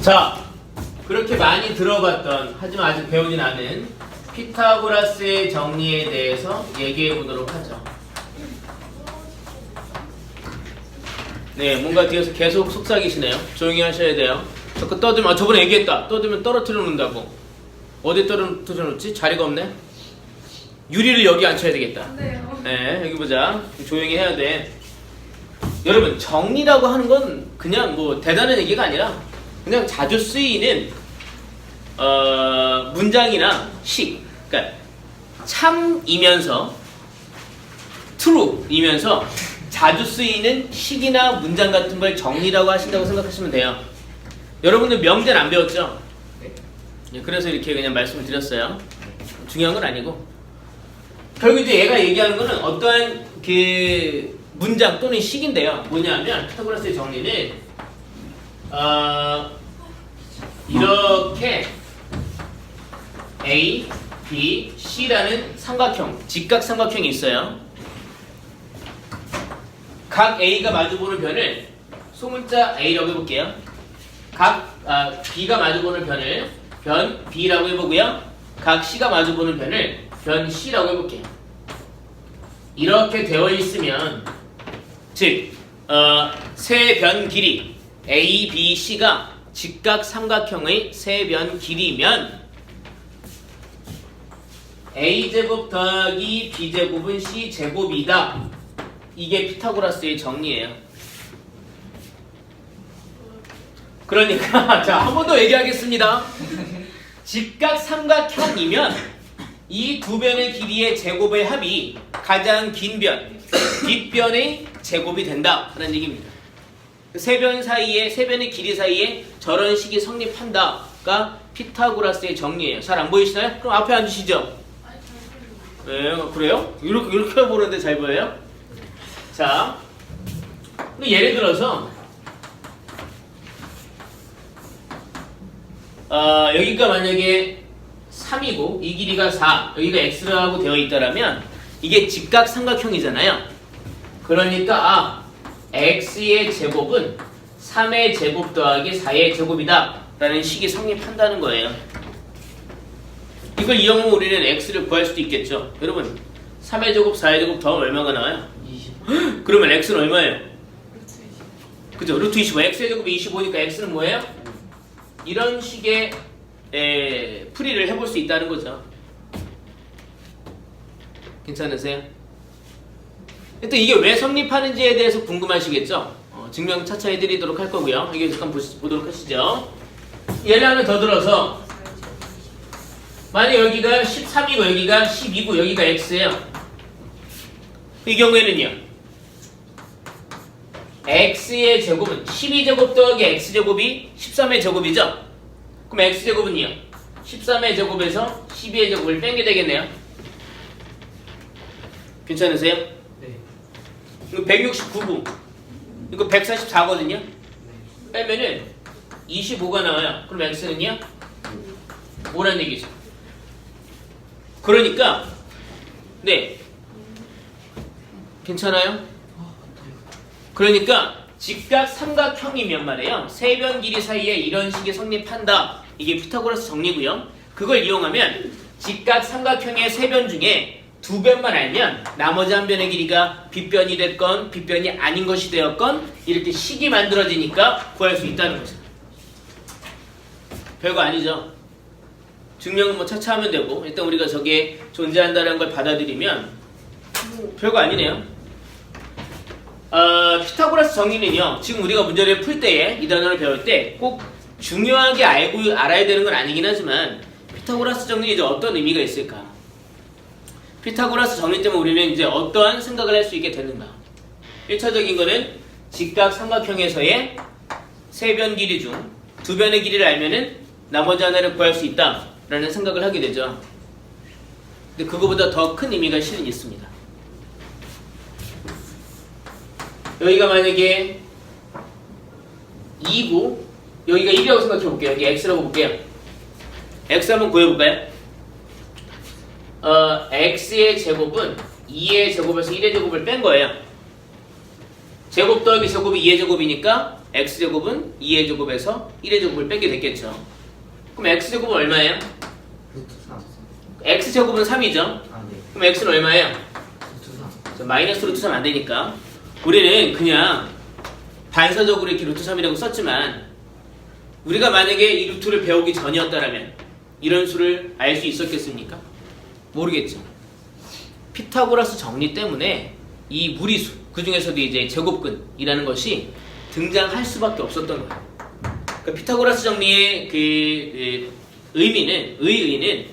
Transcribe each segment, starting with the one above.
자, 그렇게 많이 들어봤던 하지만 아직 배우진 않은 피타고라스의 정리에 대해서 얘기해 보도록 하죠. 네, 뭔가 뒤에서 계속 속삭이시네요. 조용히 하셔야 돼요. 자꾸 떠들면, 아, 저번에 얘기했다. 떠들면 떨어뜨려 놓는다고. 어디 떨어뜨려 놓지? 자리가 없네? 유리를 여기 앉혀야 되겠다. 네, 여기 보자. 조용히 해야 돼. 여러분, 정리라고 하는 건 그냥 뭐 대단한 얘기가 아니라 그냥 자주 쓰이는 어, 문장이나 식. 그러니까 참이면서 true이면서 자주 쓰이는 식이나 문장 같은 걸 정리라고 하신다고 생각하시면 돼요. 여러분들 명제는 안 배웠죠? 네, 그래서 이렇게 그냥 말씀을 드렸어요. 중요한 건 아니고. 결국 이제 얘가 얘기하는 거는 어떠한 그 문장 또는 식인데요. 뭐냐면 피타고라스의 정리는 어, 이렇게 A, B, C라는 삼각형, 직각 삼각형이 있어요. 각 A가 마주보는 변을 소문자 A라고 해볼게요. 각 아, B가 마주보는 변을 변 B라고 해보고요. 각 C가 마주보는 변을 변 C라고 해볼게요. 이렇게 되어 있으면 즉 어, 세 변 길이 A, B, C가 직각 삼각형의 세변 길이면 A 제곱 더하기 B 제곱은 C 제곱이다. 이게 피타고라스의 정리예요. 그러니까 자 한 번 더 얘기하겠습니다. 직각 삼각형이면 이 두 변의 길이의 제곱의 합이 가장 긴 변, 뒷변의 제곱이 된다. 라는 얘기입니다. 세변 사이에, 세 변의 길이 사이에 저런 식이 성립한다가 피타고라스의 정리예요. 잘 안 보이시나요? 그럼 앞에 앉으시죠. 네, 그래요? 이렇게, 이렇게 보는데 잘 보여요? 자, 예를 들어서, 어, 여기가 만약에 3이고 이 길이가 4, 여기가 x라고 되어 있다라면 이게 직각 삼각형이잖아요. 그러니까 아, x의 제곱은 3의 제곱 더하기 4의 제곱이다 라는 식이 성립한다는 거예요. 이걸 이용하면 우리는 x를 구할 수도 있겠죠. 여러분, 3의 제곱, 4의 제곱 더하면 얼마가 나와요? 20. 그러면 x는 얼마예요? 그죠? 루트 25. x의 제곱이 25니까 x는 뭐예요? 이런 식의 에, 풀이를 해볼 수 있다는 거죠. 괜찮으세요? 일단 이게 왜 성립하는지에 대해서 궁금하시겠죠? 어, 증명 차차 해드리도록 할 거고요. 이게 잠깐 보시, 보도록 하시죠. 예를 하나 더 들어서 만약 여기가 13이고 여기가 12고 여기가 x예요. 이 경우에는요. x의 제곱은 12제곱 더하기 x제곱이 13의 제곱이죠? 그럼 x제곱은요? 13의 제곱에서 12의 제곱을 뺀게 되겠네요. 괜찮으세요? 네. 이거 169고 이거 144거든요. 빼면은 25가 나와요. 그럼 x는요? 5란 얘기죠. 그러니까 네 괜찮아요? 그러니까 직각 삼각형이면 말이에요. 세 변 길이 사이에 이런 식이 성립한다. 이게 피타고라스 정리고요. 그걸 이용하면 직각 삼각형의 세 변 중에 두 변만 알면 나머지 한 변의 길이가 빗변이 됐건 빗변이 아닌 것이 되었건 이렇게 식이 만들어지니까 구할 수 있다는 거죠. 별거 아니죠. 증명은 뭐 차차 하면 되고 일단 우리가 저게 존재한다는 걸 받아들이면 뭐 별거 아니네요. 어, 피타고라스 정리는요. 지금 우리가 문제를 풀 때에 이 단어를 배울 때 꼭 중요하게 알고 알아야 되는 건 아니긴 하지만 피타고라스 이제 어떤 의미가 있을까? 피타고라스 정리 때문에 우리는 이제 어떠한 생각을 할 수 있게 되는가? 1차적인 거는 직각 삼각형에서의 세 변 길이 중 두 변의 길이를 알면은 나머지 하나를 구할 수 있다라는 생각을 하게 되죠. 근데 그거보다 더 큰 의미가 실은 있습니다. 여기가 만약에 2고 여기가 1이라고 생각해 볼게요. 여기 x라고 볼게요. x 한번 구해 볼까요? 어, x의 제곱은 2의 제곱에서 1의 제곱을 뺀 거예요. 제곱 더하기 제곱이 2의 제곱이니까 x제곱은 2의 제곱에서 1의 제곱을 빼게 됐겠죠. 그럼 x제곱은 얼마예요? 루트 3. x제곱은 3이죠. 아, 네. 그럼 x는 얼마예요? 루트 3. 자, 마이너스 루트 3 안 되니까 우리는 그냥 반사적으로 이렇게 루트 3이라고 썼지만 우리가 만약에 이 루트를 배우기 전이었다라면 이런 수를 알 수 있었겠습니까? 모르겠죠. 피타고라스 정리 때문에 이 무리수 그 중에서도 이제 제곱근이라는 것이 등장할 수밖에 없었던 거예요. 그러니까 피타고라스 정리의 그, 그 의미는 의의는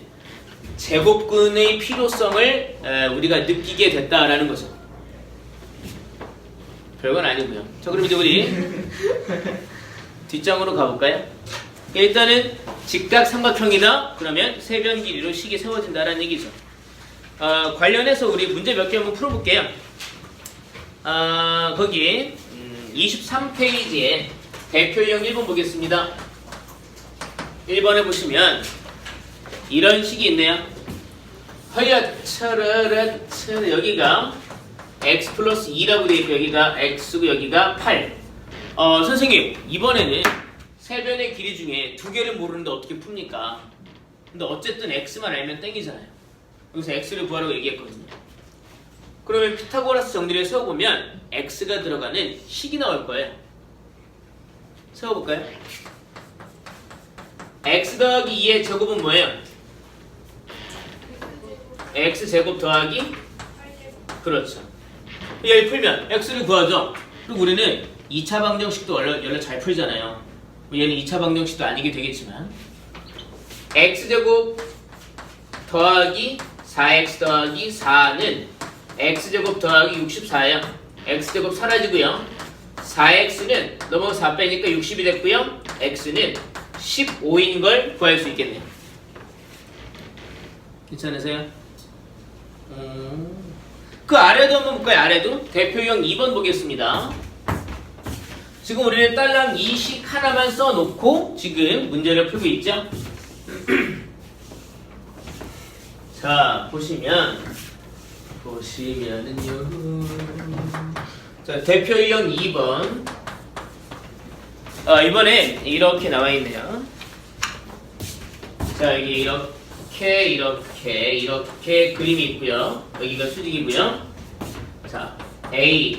제곱근의 필요성을 에, 우리가 느끼게 됐다라는 거죠. 별건 아니고요. 자 그럼 이제 우리 뒷장으로 가볼까요? 일단은 직각 삼각형이다. 그러면 세변 길이로 식이 세워진다라는 얘기죠. 어, 관련해서 우리 문제 몇 개 한번 풀어볼게요. 아, 거기 음, 23페이지에 대표형 1번 보겠습니다. 1번에 보시면 이런 식이 있네요. 허여차라라차 여기가 x 플러스 2라고 되어 있고 여기가 x고 여기가 8. 어, 선생님 이번에는 세 변의 길이 중에 두 개를 모르는데 어떻게 풉니까? 근데 어쨌든 x만 알면 땡이잖아요. 여기서 x를 구하라고 얘기했거든요. 그러면 피타고라스 정리를 세워보면 x가 들어가는 식이 나올 거예요. 세워볼까요? x 더하기 2의 제곱은 뭐예요? x 제곱 더하기 그렇죠. 얘를 풀면 x를 구하죠. 그리고 우리는 2차 방정식도 원래, 원래 잘 풀잖아요. 뭐 얘는 2차 방정식도 아니게 되겠지만 x 제곱 더하기 4x 더하기 4는 x 제곱 더하기 64예요. x 제곱 사라지고요. 4x는 넘어가 4 빼니까 60이 됐고요. x는 15인 걸 구할 수 있겠네요. 괜찮으세요? 음. 그 아래도 한번 볼까요? 아래도 대표형 2번 보겠습니다. 지금 우리는 딸랑 2식 하나만 써놓고 지금 문제를 풀고 있죠? 자 보시면 보시면은요. 자 대표형 2번. 아 이번에 이렇게 나와 있네요. 자 여기 이렇게 이렇게 이렇게 그림이 있고요. 여기가 수직이고요. 자 A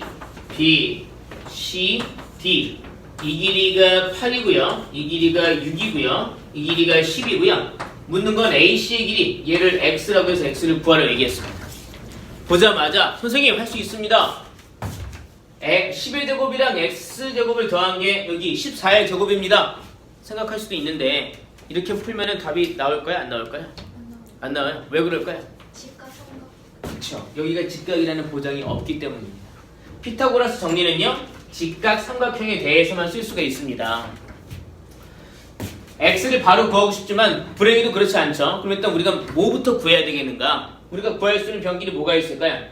B C D 이 길이가 8이고요 이 길이가 6이고요 이 길이가 10이고요 묻는 건 AC의 길이 얘를 X라고 해서 X를 구하라고 얘기했습니다 보자마자 선생님 할 수 있습니다 10의 제곱이랑 X제곱을 더한 게 여기 14의 제곱입니다 생각할 수도 있는데 이렇게 풀면은 답이 나올까요? 안 나올까요? 안 나와요? 왜 그럴까요? 성각 그렇죠. 여기가 직각이라는 보장이 없기 때문입니다. 피타고라스 정리는요. 직각 삼각형에 대해서만 쓸 수가 있습니다. x를 바로 구하고 싶지만 불행히도 그렇지 않죠. 그럼 일단 우리가 뭐부터 구해야 되겠는가? 우리가 구할 수 있는 변길이 뭐가 있을까요?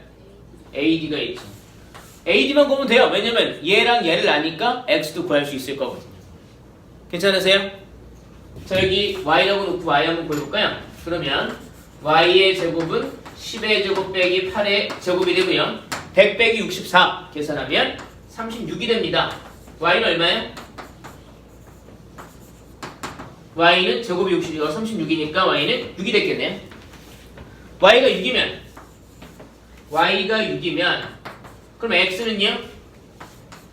AD가 있죠. AD만 구하면 돼요. 왜냐면 얘랑 얘를 아니까 x도 구할 수 있을 거거든요. 괜찮으세요? 자 여기 y라고 놓고 y 한번 구해볼까요? 그러면 y의 제곱은 10의 제곱 빼기 8의 제곱이 되고요. 100 빼기 64 계산하면 36이 됩니다. y는 얼마예요? y는 제곱이 60이고 36이니까 y는 6이 됐겠네요. y가 6이면 y가 6이면 그럼 x는요?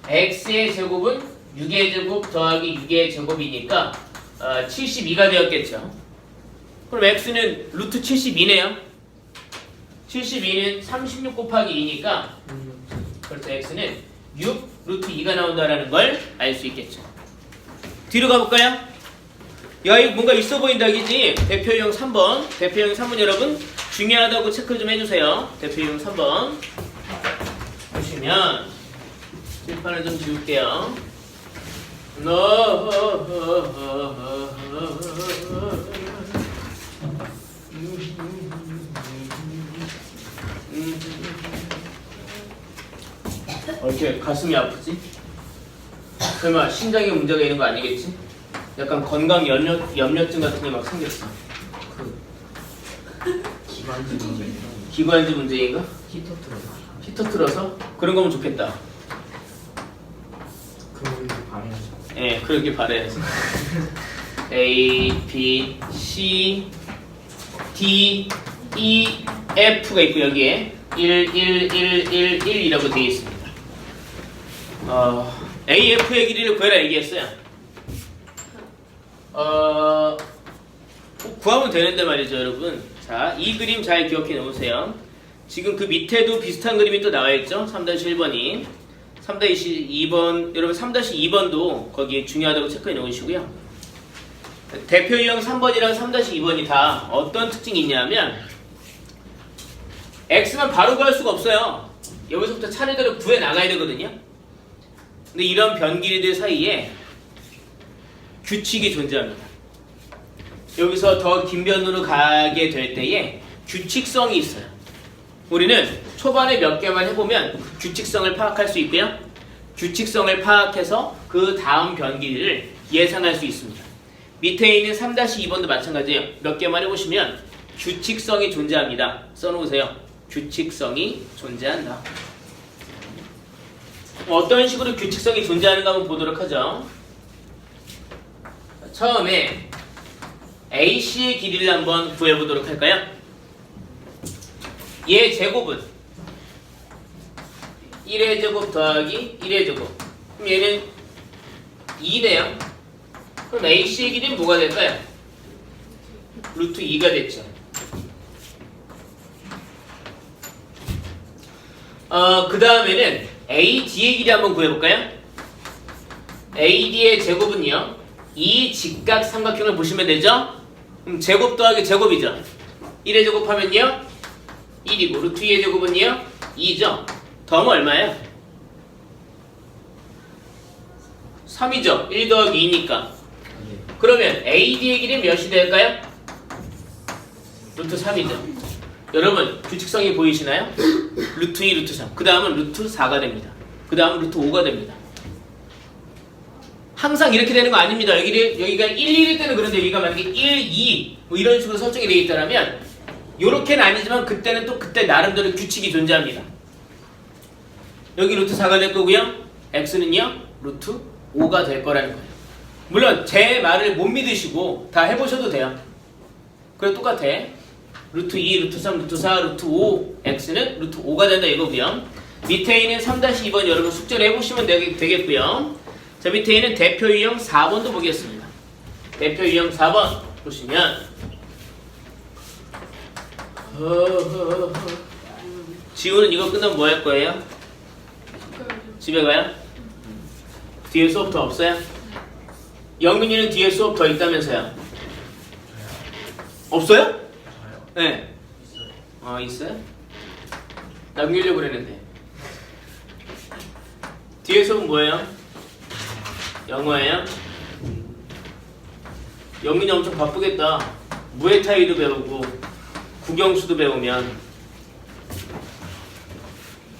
x의 제곱은 6의 제곱 더하기 6의 제곱이니까 어, 72가 되었겠죠. 그럼 x는 루트 72네요. 72는 36 곱하기 2니까 그래서 x는 6 루트 2가 나온다라는 걸 알 수 있겠죠. 뒤로 가볼까요? 야 이거 뭔가 있어 보인다 그지? 대표용 3번 대표용 3번 여러분 중요하다고 체크 좀 해주세요. 대표용 3번 보시면 칠판을 좀 지울게요. 어, 이렇게 가슴이 아프지? 설마 심장에 문제가 있는 거 아니겠지? 약간 건강 염려, 염려증 같은 게 막 생겼어. 그 기관지 문제. 기관지 문제인가? 히터 틀어서. 히터 틀어서? 그런 거면 좋겠다. 우리 방에 예, 그렇게 바래야지. A, B, C, D, E, F가 있고 여기에 1, 1, 1, 1, 1이라고 되어 있습니다. 어, AF의 길이를 구해라 얘기했어요. 어, 구하면 되는데 말이죠, 여러분. 자, 이 그림 잘 기억해 놓으세요. 지금 그 밑에도 비슷한 그림이 또 나와 있죠? 3-1번이. 3-2번, 여러분 3-2번도 거기에 중요하다고 체크해 놓으시고요. 대표 유형 3번이랑 3-2번이 다 어떤 특징이 있냐면 x만 바로 구할 수가 없어요. 여기서부터 차례대로 구해 나가야 되거든요. 근데 이런 변길이들 사이에 규칙이 존재합니다. 여기서 더 긴 변으로 가게 될 때에 규칙성이 있어요. 우리는 초반에 몇 개만 해보면 그 규칙성을 파악할 수 있고요. 규칙성을 파악해서 그 다음 변길이를 예상할 수 있습니다. 밑에 있는 3-2번도 마찬가지예요. 몇 개만 해보시면 규칙성이 존재합니다. 써놓으세요. 규칙성이 존재한다. 어떤 식으로 규칙성이 존재하는가 한번 보도록 하죠. 처음에 AC의 길이를 한번 구해보도록 할까요? 얘 제곱은 1의 제곱 더하기 1의 제곱 그럼 얘는 2네요 그럼 AC의 길이는 뭐가 될까요? 루트 2가 됐죠 어, 그 다음에는 AD의 길이 한번 구해볼까요? AD의 제곱은요 이 직각 삼각형을 보시면 되죠? 그럼 제곱 더하기 제곱이죠 1의 제곱하면요 1이고 루트 2의 제곱은요 2죠 더하면 얼마예요? 3이죠 1 더하기 2니까 예. 그러면 AD의 길이 몇이 될까요? 루트 3이죠 여러분 규칙성이 보이시나요? 루트 2, 루트 3. 그 다음은 루트 4가 됩니다. 그 다음은 루트 5가 됩니다. 항상 이렇게 되는 거 아닙니다. 여기, 여기가 1, 1일 때는 그런데 여기가 만약에 1, 2, 뭐 이런 식으로 설정이 되어 있다면 요렇게는 아니지만 그때는 또 그때 나름대로 규칙이 존재합니다. 여기 루트 4가 될 거고요. x는요, 루트 5가 될 거라는 거예요. 물론 제 말을 못 믿으시고 다 해보셔도 돼요. 그래 똑같아. 루트 2, 루트 3, 루트 4, 루트 5, x는 루트 5가 된다 이거고요. 밑에 있는 3-2번 여러분 숙제를 해보시면 되겠, 되겠고요. 자 밑에 있는 대표 유형 4번도 보겠습니다. 대표 유형 4번 보시면. 지우는 이거 끝나면 뭐 할 거예요? 집에 가요? 뒤에 수업 더 없어요? 영민이는 뒤에 수업 더 있다면서요? 없어요? 네. 있어요. 아 있어요? 남기려고 그랬는데 뒤에 수업은 뭐예요? 영어예요? 영민이 엄청 바쁘겠다 무에타이도 배우고 국영수도 배우면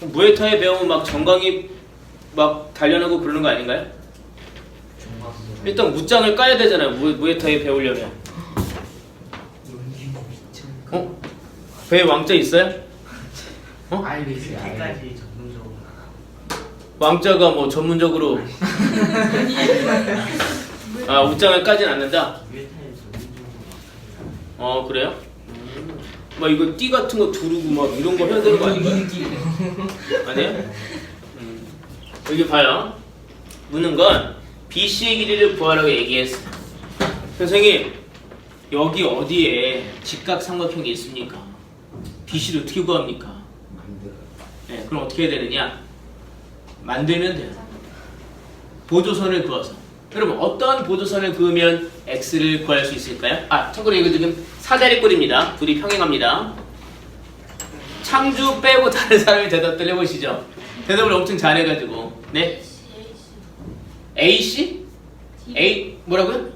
무에타이 배우면 막 정강이 막 단련하고 그러는 거 아닌가요? 일단 무장을 까야 되잖아요 무, 무에타이 배우려면 연기 미천. 어? 배에 왕자 있어요? 어? 있어요. 알고. 이렇게까지 전문적으로 왕자가 뭐 전문적으로 아 웃장을 까진 않는다. 전문적으로 어 그래요? 막 이거 띠 같은 거 두르고 막 이런 거 해야 되는 거 아닌가? 아니에요? 음. 여기 봐요. 묻는 건 BC의 길이를 구하라고 얘기했어. 선생님 여기 어디에 직각삼각형이 있습니까? BC를 어떻게 구합니까? 만들어. 네, 그럼 어떻게 해야 되느냐? 만들면 돼요. 보조선을 그어서. 여러분, 어떤 보조선을 그으면 x를 구할 수 있을까요? 아, 참고로 이거 지금 사다리꼴입니다. 둘이 평행합니다. 창주 빼고 다른 사람이 대답들 해보시죠. 대답을 엄청 잘해가지고. 네? AC? A, 뭐라고요?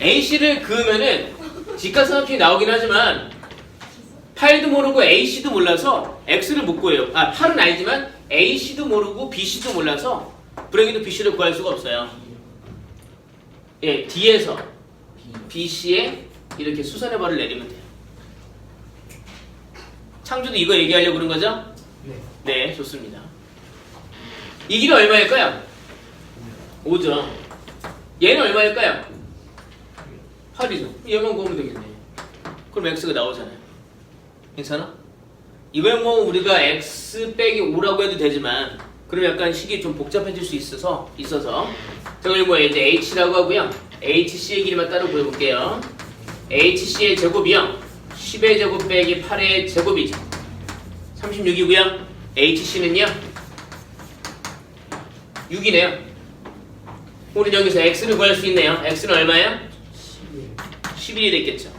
AC를 그으면은 직각삼각형이 나오긴 하지만 8도 모르고 AC도 몰라서 X를 못 구해요. 아, 8은 알지만 AC도 모르고 BC도 몰라서 불행히도 BC를 구할 수가 없어요. 예, D에서 BC에 이렇게 수선의 발을 내리면 돼요. 창조도 이거 얘기하려고 그런 거죠? 네. 네, 좋습니다. 이 길이 얼마일까요? 5죠. 얘는 얼마일까요? 8이죠. 얘만 구하면 되겠네. 그럼 x가 나오잖아요. 괜찮아? 이번엔 뭐 우리가 x 빼기 5라고 해도 되지만 그럼 약간 식이 좀 복잡해질 수 있어서 있어서 자 그리고 이제 h라고 하고요. hc의 길이만 따로 구해볼게요. hc의 제곱이요. 10의 제곱 빼기 8의 제곱이죠. 36이고요. hc는요. 6이네요. 우리 여기서 x를 구할 수 있네요. x는 얼마예요? 11이 됐겠죠.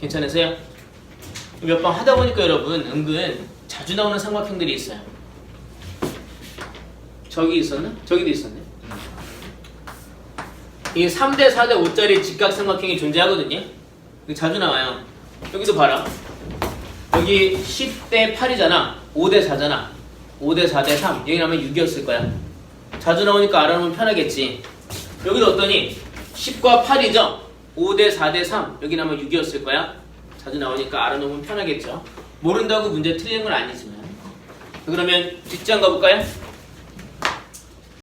괜찮으세요? 몇 번 하다 보니까 여러분 은근 자주 나오는 삼각형들이 있어요. 저기 있었나? 저기도 있었네. 이게 3대 4대 5짜리 직각삼각형이 존재하거든요. 자주 나와요. 여기도 봐라. 여기 10대 8이잖아. 5대 4잖아. 5대 4대 3. 여기 나면 6이었을 거야. 자주 나오니까 알아놓으면 편하겠지. 여기도 어떠니? 10과 8이죠? 5대 4대 3. 여기 나면 6이었을 거야. 자주 나오니까 알아놓으면 편하겠죠. 모른다고 문제 틀리는 건 아니지만. 그러면 뒷장 가볼까요?